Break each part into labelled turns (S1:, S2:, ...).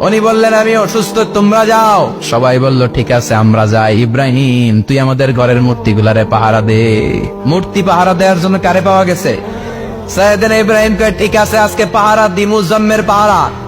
S1: উনি বললেন, আমি অসুস্থ, তোমরা যাও। সবাই বলল, ঠিক আছে, আমরা যাই। ইব্রাহিম, তুই আমাদের ঘরের মূর্তি গুলারে পাহারা দে। মূর্তি পাহারা দেওয়ার জন্য কারে পাওয়া গেছে? সৈয়দিন ইব্রাহিম কে ঠিক আছে, আজকে পাহারা দিমু, জম্মের পাহারা।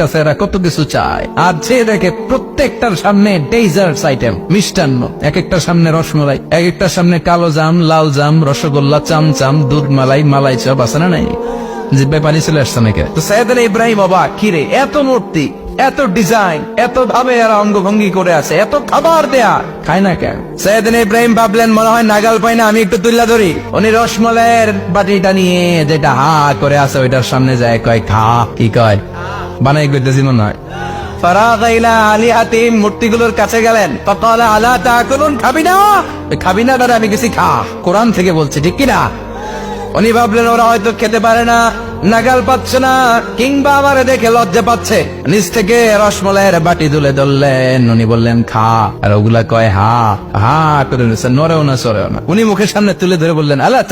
S1: কাছে এরা কত কিছু চায়। আর যে দেখে প্রত্যেকটার সামনে ডেজার্টস আইটেম মিষ্টান্ন। এক একটার সামনে রসমলাই এক একটার সামনে কালো জাম, লাল জাম, রসগোল্লা চামচাম দুধ মালাই মালাই চপ, আছে না নাই? জিব্বাই পানি চলে আসছে নাকি? তো সৈয়দান ইব্রাহিম অবাক কিরে এত মূর্তি, এত ডিজাইন এত ভাবে এরা অঙ্গভঙ্গি করে আছে, এত খাবার দেয়া, খায় না কেন? সৈয়দিন ইব্রাহিম ভাবলেন, মনে হয় নাগাল পাই না, আমি একটু তুল্লা ধরি। উনি রসমলাইয়ের বাটিটা নিয়ে যেটা হা করে আছে, ওইটার সামনে যায়, কয়, খা। কি কয় বানাই করতেছি মনে হয় মূর্তিগুলোর কাছে গেলেন। আলা তাকুলুন, খাবি না? খাবি না, দাদা, আমি কিছু খা। কোরআন থেকে বলছি, ঠিক কিনা? উনি ভাবলেন, ওরা হয়তো খেতে পারে না, নাগাল পাচ্ছে না, কিংবা আবার দেখে লজ্জা পাচ্ছে। নিচ থেকে রসমলাইয়ের বাটি তুলে ধরলেন, উনি বললেন, খা। আর ওগুলা কয়, হা হা করে নিচ্ছে নরেও না সরেও না। উনি মুখের সামনে তুলে ধরে বললেন আল্লাহ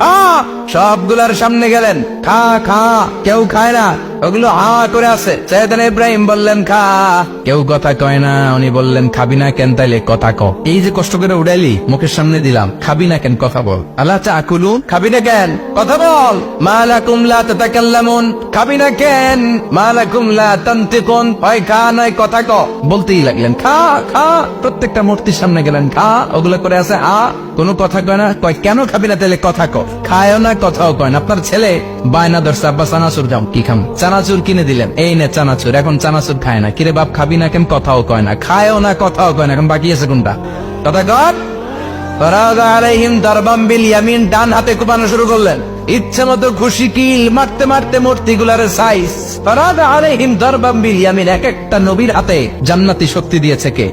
S1: খা। সবগুলার সামনে গেলেন, খা খা, কেউ খায় না। ওগুলো হা করে আছে। সৈয়দান ইব্রাহিম বললেন, খা। কেউ কথা কয় না, উনি বললেন, খাবি না কেন তাইলে কথা ক। এই যে কষ্ট করে উড়াইলি, মুখের সামনে দিলাম, খাবি না কেন কথা বল। আল্লাহ চা কুলু খাবি না কেন? কথা বল। মালা কুমলা তাতাকাল্লামুন? খাবি না কেন? মালা কুমলা তান্তিকুন? হয়, খা, নয়, কথা ক। বলতেই লাগলেন, খা খা। প্রত্যেকটা মূর্তির সামনে গেলেন, খা। ওগুলো করে আছে, আ। কোনো কথা কয় না, কয়, কেন খাবি না তাহলে কথা ক? খায়ও না, কথাও কয় না। আপনার ছেলে? বায়না ধরছে, আব্বা চানাচুর যাও, কি খাম? চানাচুর কিনে দিলেন। এই নে চানাচুর, এখন চানাচুর খায় না। কিরে বাপ, খাবি না কেন? কথাও কয় না। খায়ও না, কথাও কয় না। এখন বাকি আছে কোনটা? কথা কর জান্নাতি শক্তি দিয়েছে কে?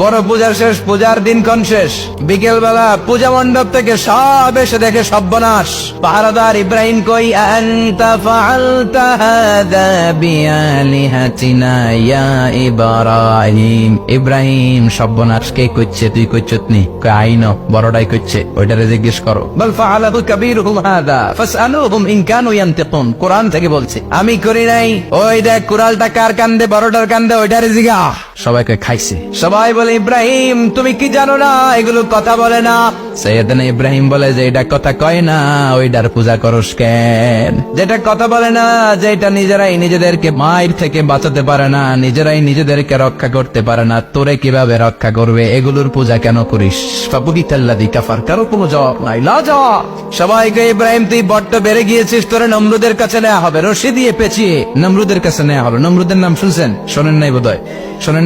S1: বড় পূজার শেষ, পূজার দিন কোন শেষ। বিকেল বেলা পূজা মণ্ডপ থেকে সব এসে দেখে সব্যনাশ পাহারাদার ইব্রাহিম কই ইয়া ইব্রাহিম? ইব্রাহিম সব্যনাশ কে কইছে তুই কইছত নি? কই আইন বড়টাই কইছে ওইটারে জিজ্ঞেস করো। বল, ফাআলাহু কাবীরুহুম হাদা ইন কানু কোরআন থেকে বলছে, আমি করি নাই। ওই দেখ কুরালটা কার কান্দে, বড়টার কান্দে, ওইটারে জিগা সবাইকে খাইছে। সবাই বলে ইব্রাহিম তুমি কি জানো না? এগুলো কথা বলে না। সৈয়দনা ইব্রাহিম বলে যে এটা কথা কয় না ওইটার পূজা করস কেন? যেটা কথা বলে না যে এটা নিজেরাই নিজেদেরকে মায়ের থেকে বাঁচাতে পারে না নিজেরাই নিজেদেরকে রক্ষা করতে পারে না তোরে কীভাবে রক্ষা করবে? এগুলোর পূজা কেন করিস? ফাবুহিতাল্লাযী কাফার কারও কোনো জবাব নাই। লা জবাব সবাইকে ইব্রাহিম তুই বড্ড বেড়ে গিয়েছিস তোরে নমরুদের কাছে নেওয়া হবে রশি দিয়ে পেঁচিয়ে। নমরুদের কাছে নেওয়া হবে নমরুদের নাম শুনছেন? শোনেন নাই বোধহয়? শোনেন